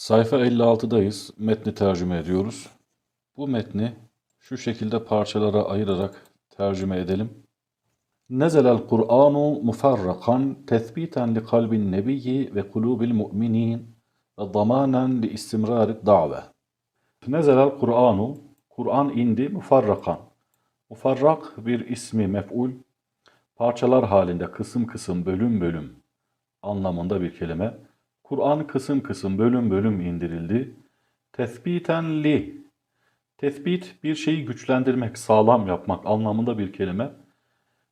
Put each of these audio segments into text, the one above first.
Sayfa 56'dayız. Metni tercüme ediyoruz. Bu metni şu şekilde parçalara ayırarak tercüme edelim. Nezelel Kur'anu mufarrakan tethbiten li kalbin nebiyyi ve kulubil mu'minin ve damanen li istimrarit da've. Nezelel Kur'anu Kur'an indi mufarrakan. Mufarrak bir ismi mef'ul, parçalar halinde kısım kısım bölüm bölüm anlamında bir kelime. Kur'an kısım kısım bölüm bölüm indirildi. Tethbiten li. Tespit bir şeyi güçlendirmek, sağlam yapmak anlamında bir kelime.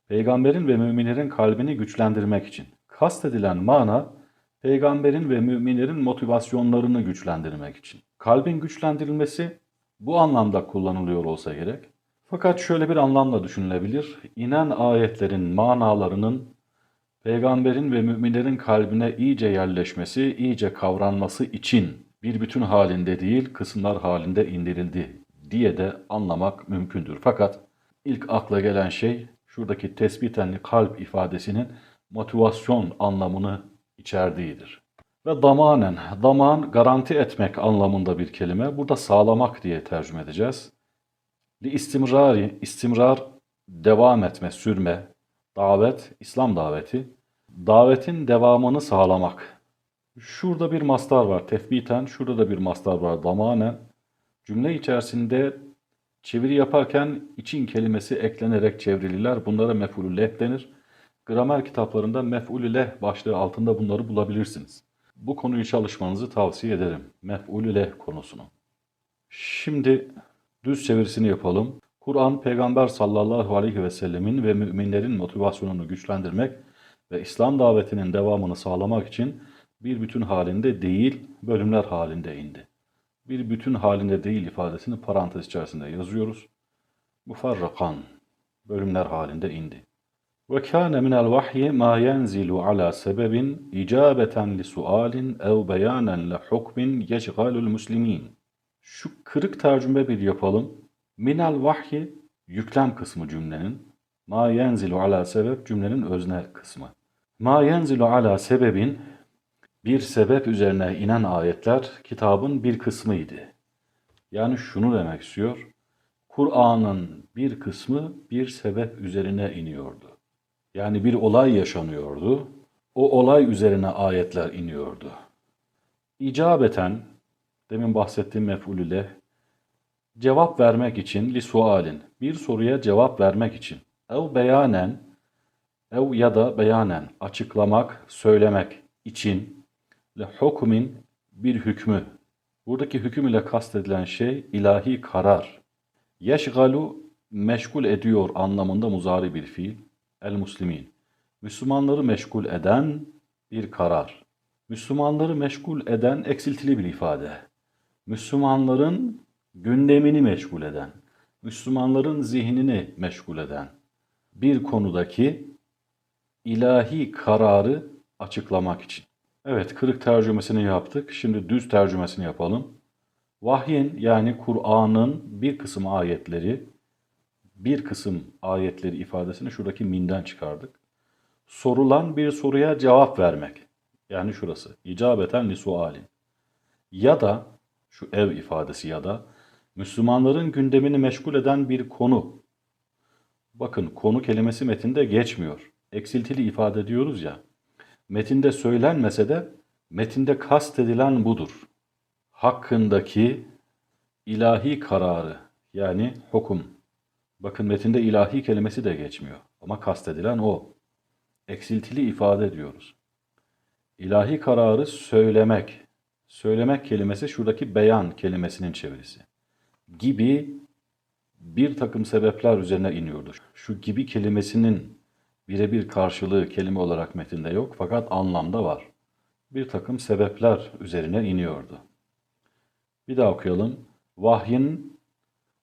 Peygamberin ve müminlerin kalbini güçlendirmek için. Kastedilen mana peygamberin ve müminlerin motivasyonlarını güçlendirmek için. Kalbin güçlendirilmesi bu anlamda kullanılıyor olsa gerek. Fakat şöyle bir anlamla düşünülebilir. İnen ayetlerin manalarının peygamberin ve müminlerin kalbine iyice yerleşmesi, iyice kavranması için bir bütün halinde değil, kısımlar halinde indirildi diye de anlamak mümkündür. Fakat ilk akla gelen şey şuradaki tespitenli kalp ifadesinin motivasyon anlamını içerdiğidir. Ve damanen, daman garanti etmek anlamında bir kelime. Burada sağlamak diye tercüme edeceğiz. Li istimrari, istimrar devam etme, sürme, davet, İslam daveti. Davetin devamını sağlamak. Şurada bir mastar var, tefbiten, şurada da bir mastar var, damanen. Cümle içerisinde çeviri yaparken için kelimesi eklenerek çevrilirler. Bunlara mef'ulü leh denir. Gramer kitaplarında mef'ulü leh başlığı altında bunları bulabilirsiniz. Bu konuyu çalışmanızı tavsiye ederim. Mef'ulü leh konusunu. Şimdi düz çevirisini yapalım. Kur'an, Peygamber sallallahu aleyhi ve sellemin ve müminlerin motivasyonunu güçlendirmek ve İslam davetinin devamını sağlamak için bir bütün halinde değil, bölümler halinde indi. Bir bütün halinde değil ifadesini parantez içerisinde yazıyoruz. Mufarrakan, bölümler halinde indi. Ve kâne minel vahyi mâ yenzilu ala sebebin icabeten li sualin ev beyanen le hukmin yeşgalul muslimin. Şu kırık tercüme bir yapalım. Minel vahyi yüklem kısmı cümlenin. Ma yenzilu ala sebep cümlenin özne kısmı. Ma yenzilu ala sebebin bir sebep üzerine inen ayetler kitabın bir kısmıydı. Yani şunu demek istiyor. Kur'an'ın bir kısmı bir sebep üzerine iniyordu. Yani bir olay yaşanıyordu. O olay üzerine ayetler iniyordu. İcabeten, demin bahsettiğim mef'ulüle, cevap vermek için li sualin, bir soruya cevap vermek için, ev beyanen, ev ya da beyanen, açıklamak, söylemek için, le hukmin bir hükmü. Buradaki hüküm ile kastedilen şey ilahi karar. Yeşgalu meşgul ediyor anlamında muzari bir fiil. El muslimin. Müslümanları meşgul eden bir karar. Müslümanları meşgul eden eksiltili bir ifade. Müslümanların gündemini meşgul eden, Müslümanların zihnini meşgul eden bir konudaki ilahi kararı açıklamak için. Evet, kırık tercümesini yaptık. Şimdi düz tercümesini yapalım. Vahyin yani Kur'an'ın bir kısım ayetleri, bir kısım ayetleri ifadesini şuradaki minden çıkardık. Sorulan bir soruya cevap vermek. Yani şurası. İcabeten li sualin. Ya da şu ev ifadesi ya da Müslümanların gündemini meşgul eden bir konu. Bakın konu kelimesi metinde geçmiyor. Eksiltili ifade diyoruz ya. Metinde söylenmese de metinde kastedilen budur. Hakkındaki ilahi kararı yani hukum. Bakın metinde ilahi kelimesi de geçmiyor ama kastedilen o. Eksiltili ifade diyoruz. İlahi kararı söylemek. Söylemek kelimesi şuradaki beyan kelimesinin çevirisi. Gibi bir takım sebepler üzerine iniyordu. Şu gibi kelimesinin birebir karşılığı kelime olarak metinde yok fakat anlamda var. Bir takım sebepler üzerine iniyordu. Bir daha okuyalım. Vahyin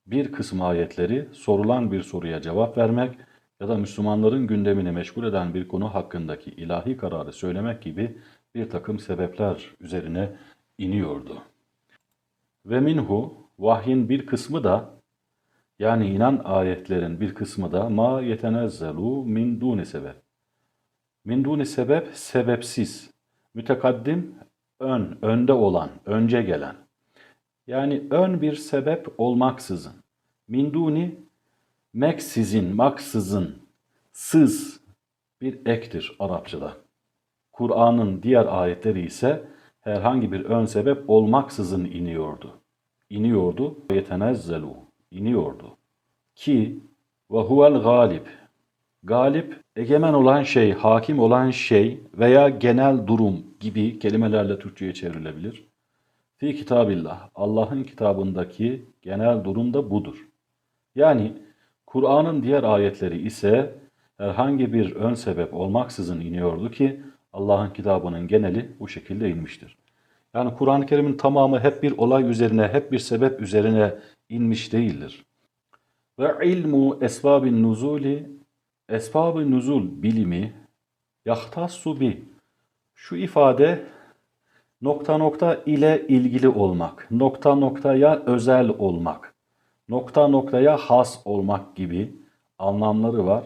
bir kısım ayetleri sorulan bir soruya cevap vermek ya da Müslümanların gündemini meşgul eden bir konu hakkındaki ilahi kararı söylemek gibi bir takım sebepler üzerine iniyordu. Ve minhu vahyin bir kısmı da yani inan ayetlerin bir kısmı da ma yetenezzelu min duni sebep. Min duni sebep sebepsiz. Mütekaddim ön, önde olan, önce gelen. Yani ön bir sebep olmaksızın. Minduni meksizin, maksızın, sız bir ektir Arapçada. Kur'an'ın diğer ayetleri ise herhangi bir ön sebep olmaksızın iniyordu. İniyordu. Yetenezzelu. iniyordu. Ki ve huvel galip. Galip, egemen olan şey, hakim olan şey veya genel durum gibi kelimelerle Türkçe'ye çevrilebilir. Fi kitabillah. Allah'ın kitabındaki genel durum da budur. Yani Kur'an'ın diğer ayetleri ise herhangi bir ön sebep olmaksızın iniyordu ki Allah'ın kitabının geneli bu şekilde inmiştir. Yani Kur'an-ı Kerim'in tamamı hep bir olay üzerine, hep bir sebep üzerine inmiş değildir. Ve ilmu esbabin nuzuli, esbab-ı nuzul bilimi, yahtassu bi. Şu ifade nokta nokta ile ilgili olmak, nokta noktaya özel olmak, nokta noktaya has olmak gibi anlamları var.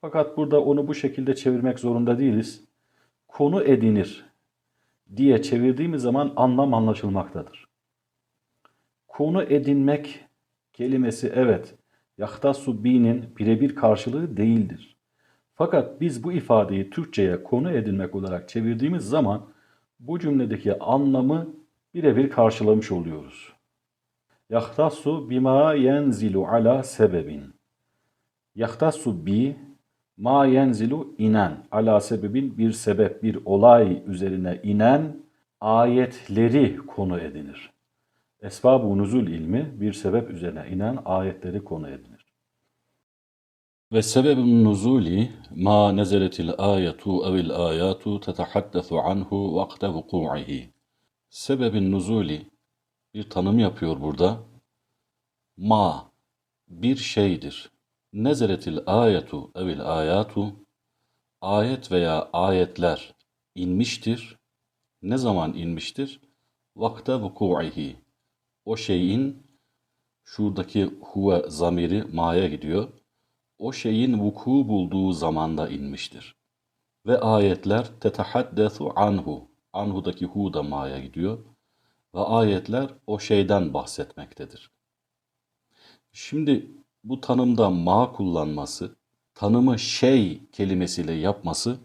Fakat burada onu bu şekilde çevirmek zorunda değiliz. Konu edinir diye çevirdiğimiz zaman anlam anlaşılmaktadır. Konu edinmek kelimesi evet yahtassu bi'nin birebir karşılığı değildir. Fakat biz bu ifadeyi Türkçe'ye konu edinmek olarak çevirdiğimiz zaman bu cümledeki anlamı birebir karşılamış oluyoruz. Yahtassu bima yenzilu ala sebebin. Yahtassu bi ma yenzilu inen ala sebebin bir sebep, bir olay üzerine inen ayetleri konu edinir. Esbab-ı nuzul ilmi bir sebep üzerine inen ayetleri konu edinir. Ve sebebun nuzuli ma nezeletil ayetu evil ayatu tetahaddesu anhu vakte vuku'ihi. Sebebin nuzuli bir tanım yapıyor burada. Ma bir şeydir. Nezeletil ayetu evil ayatu ayet veya ayetler inmiştir. Ne zaman inmiştir? Vakte vuku'ihi. O şeyin şuradaki huve zamiri ma'ya gidiyor o şeyin vuku bulduğu zamanda inmiştir. Ve ayetler tetahaddesu anhu. Anhu'daki hu da ma'ya gidiyor. Ve ayetler o şeyden bahsetmektedir. Şimdi bu tanımda ma kullanması, tanımı şey kelimesiyle yapması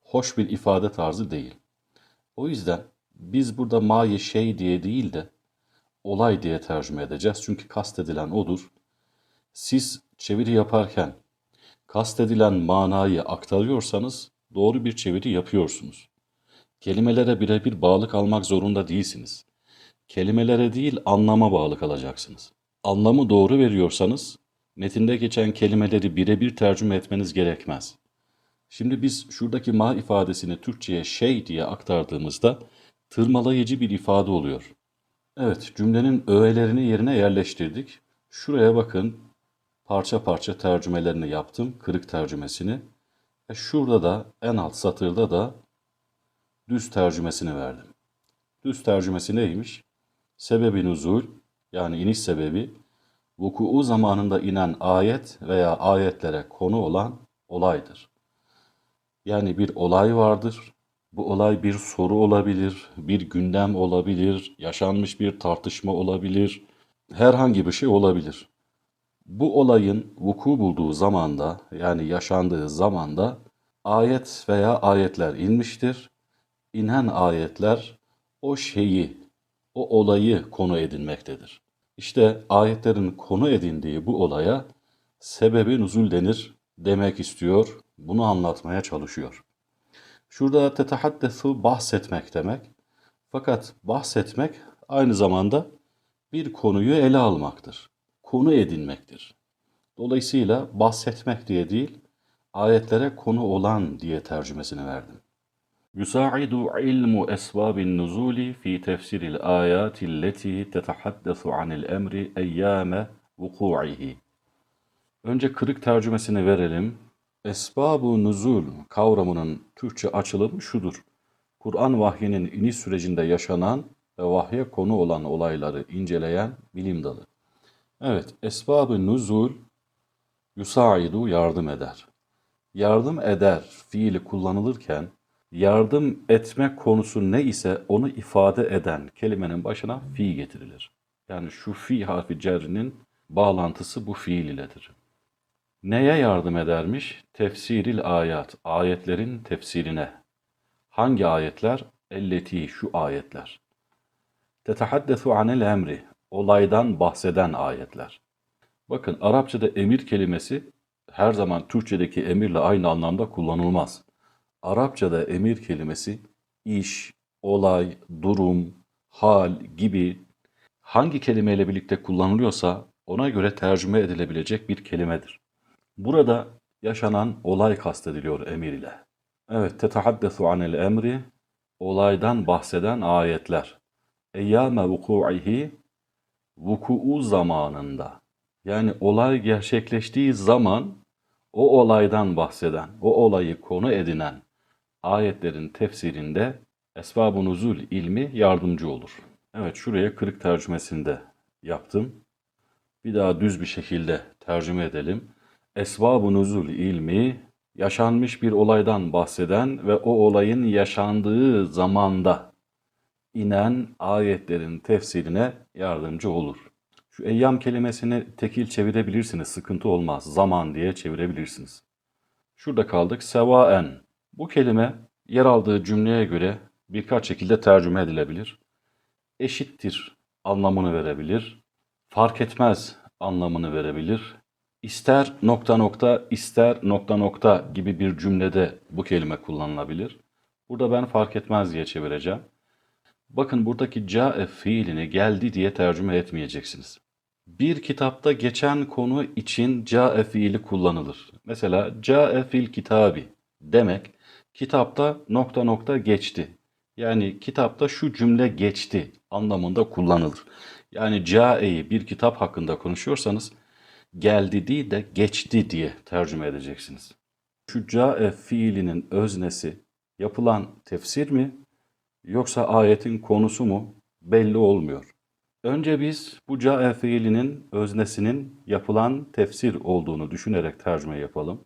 hoş bir ifade tarzı değil. O yüzden biz burada ma'yı şey diye değil de olay diye tercüme edeceğiz. Çünkü kastedilen odur. Siz çeviri yaparken kastedilen manayı aktarıyorsanız doğru bir çeviri yapıyorsunuz. Kelimelere birebir bağlı kalmak zorunda değilsiniz. Kelimelere değil anlama bağlı kalacaksınız. Anlamı doğru veriyorsanız metinde geçen kelimeleri birebir tercüme etmeniz gerekmez. Şimdi biz şuradaki ma ifadesini Türkçe'ye şey diye aktardığımızda tırmalayıcı bir ifade oluyor. Evet, cümlenin öğelerini yerine yerleştirdik. Şuraya bakın, parça parça tercümelerini yaptım, kırık tercümesini. E şurada da en alt satırda da düz tercümesini verdim. Düz tercümesi neymiş? Sebebi nuzul yani iniş sebebi vuku'u zamanında inen ayet veya ayetlere konu olan olaydır. Yani bir olay vardır. Bu olay bir soru olabilir, bir gündem olabilir, yaşanmış bir tartışma olabilir, herhangi bir şey olabilir. Bu olayın vuku bulduğu zamanda yani yaşandığı zamanda ayet veya ayetler inmiştir. İnen ayetler o şeyi, o olayı konu edinmektedir. İşte ayetlerin konu edindiği bu olaya sebebi nuzul denir demek istiyor, bunu anlatmaya çalışıyor. Şurada tetahaddesu bahsetmek demek. Fakat bahsetmek aynı zamanda bir konuyu ele almaktır konu edinmektir. Dolayısıyla bahsetmek diye değil, ayetlere konu olan diye tercümesini verdim. Yusaidu ilmu esbabin nuzuli fi tefsiril ayati leti tetahaddesu anil emri eyyame vuku'ihi. Önce kırık tercümesini verelim. Esbab-ı nuzul kavramının Türkçe açılımı şudur. Kur'an vahyinin iniş sürecinde yaşanan ve vahye konu olan olayları inceleyen bilim dalı. Evet, esbab-ı nuzul yusaidu yardım eder. Yardım eder fiili kullanılırken Yardım etme konusu ne ise onu ifade eden kelimenin başına fi getirilir. Yani şu fi harfi cerrinin bağlantısı bu fiil iledir. Neye yardım edermiş? Tefsiril ayat, ayetlerin tefsirine. Hangi ayetler? Elleti, şu ayetler. Tetehaddesu anel emri, olaydan bahseden ayetler. Bakın Arapçada emir kelimesi her zaman Türkçedeki emirle aynı anlamda kullanılmaz. Arapçada emir kelimesi iş, olay, durum, hal gibi hangi kelimeyle birlikte kullanılıyorsa ona göre tercüme edilebilecek bir kelimedir. Burada yaşanan olay kastediliyor emir ile. Evet, tetahaddesu anel emri, olaydan bahseden ayetler. Eyyâme vuku'ihi, vuku'u zamanında. Yani olay gerçekleştiği zaman o olaydan bahseden, o olayı konu edinen ayetlerin tefsirinde esbab-ı nuzul ilmi yardımcı olur. Evet şuraya kırık tercümesinde yaptım. Bir daha düz bir şekilde tercüme edelim. Esbab-ı nuzul ilmi yaşanmış bir olaydan bahseden ve o olayın yaşandığı zamanda inen ayetlerin tefsirine yardımcı olur. Şu eyyam kelimesini tekil çevirebilirsiniz, sıkıntı olmaz. Zaman diye çevirebilirsiniz. Şurada kaldık. Sevaen. Bu kelime yer aldığı cümleye göre birkaç şekilde tercüme edilebilir. Eşittir anlamını verebilir. Fark etmez anlamını verebilir. İster nokta nokta, ister nokta nokta gibi bir cümlede bu kelime kullanılabilir. Burada ben fark etmez diye çevireceğim. Bakın buradaki cae fiilini geldi diye tercüme etmeyeceksiniz. Bir kitapta geçen konu için cae fiili kullanılır. Mesela cae fil kitabi demek kitapta nokta nokta geçti. Yani kitapta şu cümle geçti anlamında kullanılır. Yani cae'yi bir kitap hakkında konuşuyorsanız geldi değil de geçti diye tercüme edeceksiniz. Şu cae fiilinin öznesi yapılan tefsir mi yoksa ayetin konusu mu belli olmuyor. Önce biz bu cae fiilinin öznesinin yapılan tefsir olduğunu düşünerek tercüme yapalım.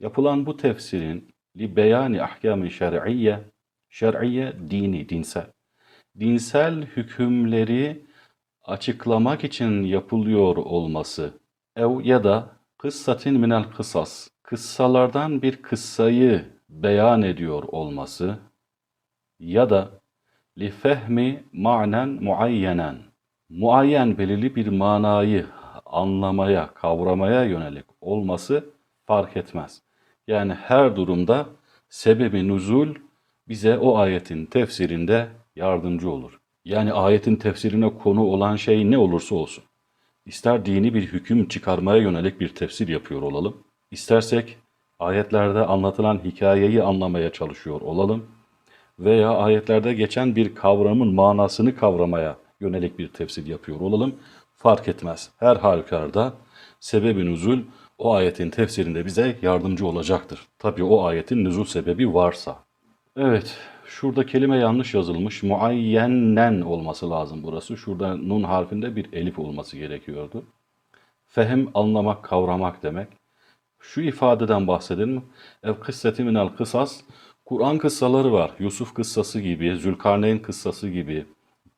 Yapılan bu tefsirin li beyani ahkâmi şer'iyye, şer'iyye dini, dinsel. Dinsel hükümleri açıklamak için yapılıyor olması ev ya da kıssatin minel kısas, kıssalardan bir kıssayı beyan ediyor olması ya da li fehmi ma'nen muayyenen, muayyen belirli bir manayı anlamaya, kavramaya yönelik olması fark etmez. Yani her durumda sebebi nuzul bize o ayetin tefsirinde yardımcı olur. Yani ayetin tefsirine konu olan şey ne olursa olsun. İster dini bir hüküm çıkarmaya yönelik bir tefsir yapıyor olalım, istersek ayetlerde anlatılan hikayeyi anlamaya çalışıyor olalım veya ayetlerde geçen bir kavramın manasını kavramaya yönelik bir tefsir yapıyor olalım fark etmez. Her halükarda sebebi nüzul o ayetin tefsirinde bize yardımcı olacaktır. Tabii o ayetin nüzul sebebi varsa. Evet, şurada kelime yanlış yazılmış. Muayyenen olması lazım burası. Şurada nun harfinde bir elif olması gerekiyordu. Fehim anlamak, kavramak demek. Şu ifadeden bahsedelim. Ev kısseti minel kısas. Kur'an kıssaları var. Yusuf kıssası gibi, Zülkarneyn kıssası gibi.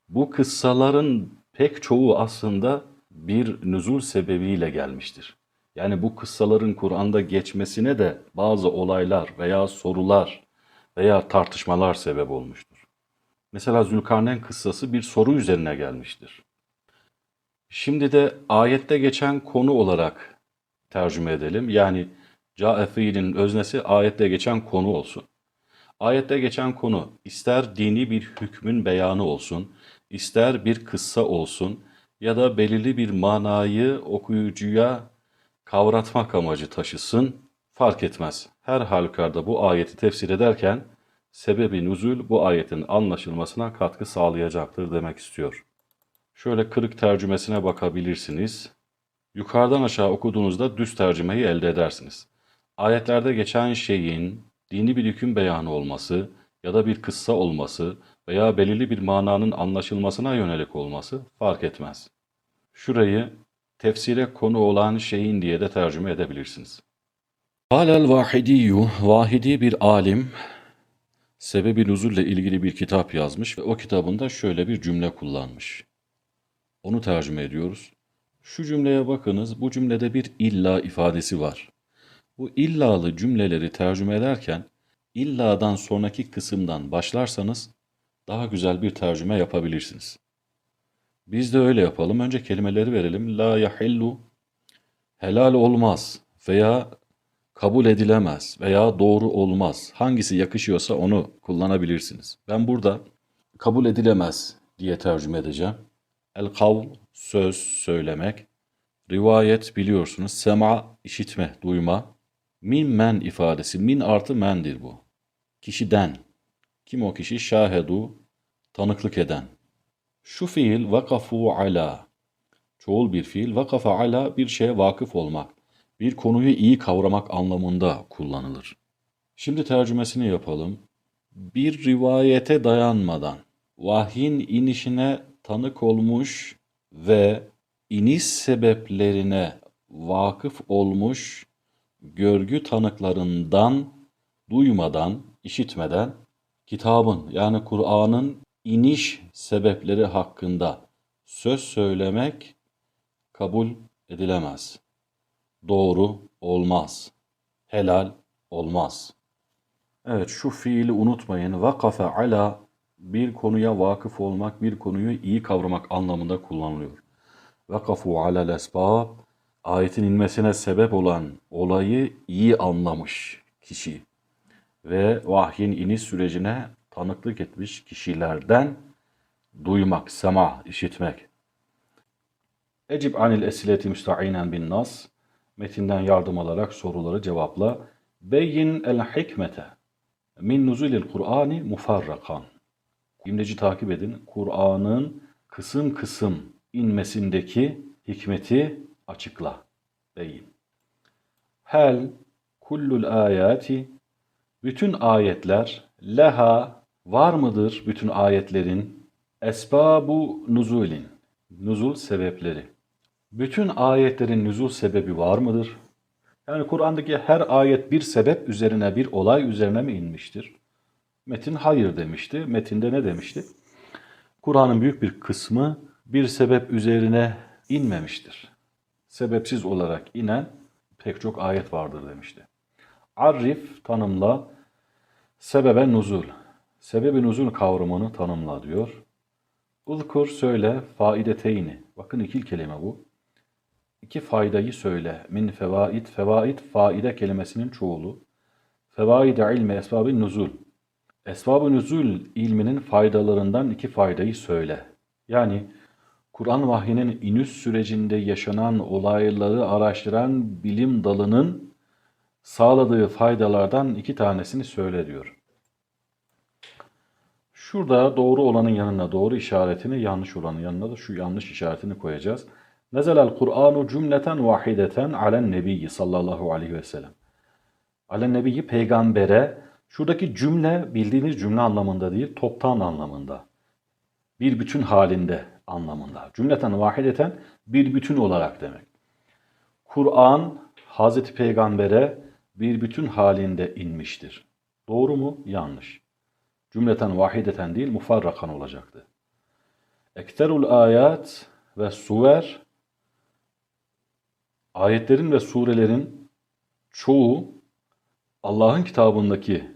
Bu kıssaların pek çoğu aslında bir nüzul sebebiyle gelmiştir. Yani bu kıssaların Kur'an'da geçmesine de bazı olaylar veya sorular veya tartışmalar sebep olmuştur. Mesela Zülkarneyn kıssası bir soru üzerine gelmiştir. Şimdi de ayette geçen konu olarak tercüme edelim. Yani cae fiilinin öznesi ayette geçen konu olsun. Ayette geçen konu ister dini bir hükmün beyanı olsun, ister bir kıssa olsun ya da belirli bir manayı okuyucuya kavratmak amacı taşısın fark etmez. Her halükarda bu ayeti tefsir ederken sebebi nüzul bu ayetin anlaşılmasına katkı sağlayacaktır demek istiyor. Şöyle kırık tercümesine bakabilirsiniz. Yukarıdan aşağı okuduğunuzda düz tercümeyi elde edersiniz. Ayetlerde geçen şeyin dini bir hüküm beyanı olması ya da bir kıssa olması veya belirli bir mananın anlaşılmasına yönelik olması fark etmez. Şurayı tefsire konu olan şeyin diye de tercüme edebilirsiniz. Halel vahidiyyu, vahidi bir alim, sebebi nüzulle ilgili bir kitap yazmış ve o kitabında şöyle bir cümle kullanmış. Onu tercüme ediyoruz. Şu cümleye bakınız, bu cümlede bir illa ifadesi var. Bu illalı cümleleri tercüme ederken illadan sonraki kısımdan başlarsanız daha güzel bir tercüme yapabilirsiniz. Biz de öyle yapalım. Önce kelimeleri verelim. La yahillu helal olmaz veya kabul edilemez veya doğru olmaz. Hangisi yakışıyorsa onu kullanabilirsiniz. Ben burada kabul edilemez diye tercüme edeceğim. El kavl söz söylemek. Rivayet biliyorsunuz. Sema işitme, duyma. Min men ifadesi. Min artı mendir bu. Kişiden. Kim o kişi? Şahedu tanıklık eden. Şu fiil vakafu ala. Çoğul bir fiil. Vakafa ala bir şeye vakıf olmak. Bir konuyu iyi kavramak anlamında kullanılır. Şimdi tercümesini yapalım. Bir rivayete dayanmadan vahyin inişine tanık olmuş ve iniş sebeplerine vakıf olmuş görgü tanıklarından duymadan, işitmeden kitabın yani Kur'an'ın iniş sebepleri hakkında söz söylemek kabul edilemez. Doğru olmaz. Helal olmaz. Evet şu fiili unutmayın. Vakafe ala bir konuya vakıf olmak, bir konuyu iyi kavramak anlamında kullanılıyor. Vakafu alel esbab ayetin inmesine sebep olan olayı iyi anlamış kişi ve vahyin iniş sürecine tanıklık etmiş kişilerden duymak, sema, işitmek. Ecib anil esileti müsta'inen bin nas. Metinden yardım alarak soruları cevapla. Beyin el hikmete min nuzulil Kur'ani mufarrakan. İmleci takip edin. Kur'an'ın kısım kısım inmesindeki hikmeti açıkla. Beyin. Hel kullul ayati bütün ayetler leha var mıdır bütün ayetlerin esbabu nuzulin nuzul sebepleri. Bütün ayetlerin nuzul sebebi var mıdır? Yani Kur'an'daki her ayet bir sebep üzerine bir olay üzerine mi inmiştir? Metin hayır demişti. Metinde ne demişti? Kur'an'ın büyük bir kısmı bir sebep üzerine inmemiştir. Sebepsiz olarak inen pek çok ayet vardır demişti. Arif tanımla sebebe nuzul. Sebebi nuzul kavramını tanımla diyor. Uzkur söyle faideteyni. Bakın ikil kelime bu. İki faydayı söyle. Min fevaid. Fevaid faide kelimesinin çoğulu. Fevaide ilmi esbabı nuzul. Esbab-ı nuzul ilminin faydalarından iki faydayı söyle. Yani Kur'an vahyinin iniş sürecinde yaşanan olayları araştıran bilim dalının sağladığı faydalardan iki tanesini söyle diyor. Şurada doğru olanın yanına doğru işaretini, yanlış olanın yanına da şu yanlış işaretini koyacağız. Nezelel Kur'anu cümleten vahideten alen nebiyyi sallallahu aleyhi ve sellem. Alen nebiyyi peygambere, şuradaki cümle bildiğiniz cümle anlamında değil, toptan anlamında. Bir bütün halinde anlamında. Cümleten vahideten bir bütün olarak demek. Kur'an Hazreti Peygamber'e bir bütün halinde inmiştir. Doğru mu? Yanlış. Cümleten vahideten değil mufarrakan olacaktı. Ekterul ayat ve suver ayetlerin ve surelerin çoğu Allah'ın kitabındaki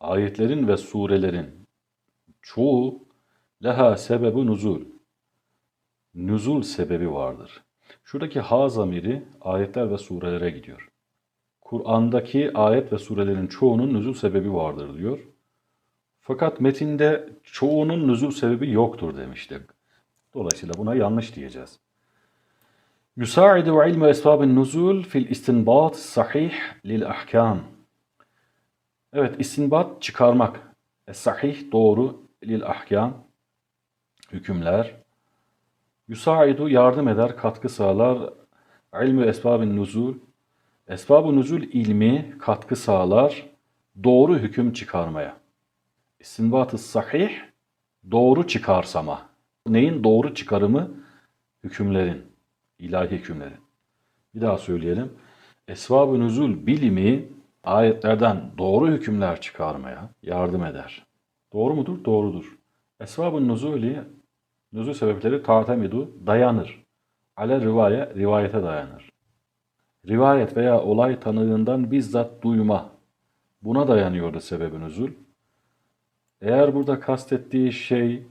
ayetlerin ve surelerin çoğu leha sebebu nuzul. Nuzul sebebi vardır. Şuradaki ha zamiri ayetler ve surelere gidiyor. Kur'an'daki ayet ve surelerin çoğunun nüzul sebebi vardır diyor. Fakat metinde çoğunun nüzul sebebi yoktur demiştik. Dolayısıyla buna yanlış diyeceğiz. Yusaidu ilmu esbabin nuzul fil istinbat sahih lil ahkam. Evet, istinbat çıkarmak. Es-sahih doğru lil ahkam hükümler. Yusaidu yardım eder, katkı sağlar. İlmi esbabin nuzul Esbab-ı nüzul ilmi katkı sağlar doğru hüküm çıkarmaya. İstinbat-ı sahih doğru çıkarsama. Neyin doğru çıkarımı? Hükümlerin, ilahi hükümlerin. Bir daha söyleyelim. Esbab-ı nüzul bilimi ayetlerden doğru hükümler çıkarmaya yardım eder. Doğru mudur? Doğrudur. Esbabın nuzuli, nuzul sebepleri tatemidu, dayanır. Ale rivaye, rivayete dayanır. Rivayet veya olay tanığından bizzat duyma. Buna dayanıyordu sebebi nüzul. Eğer burada kastettiği şey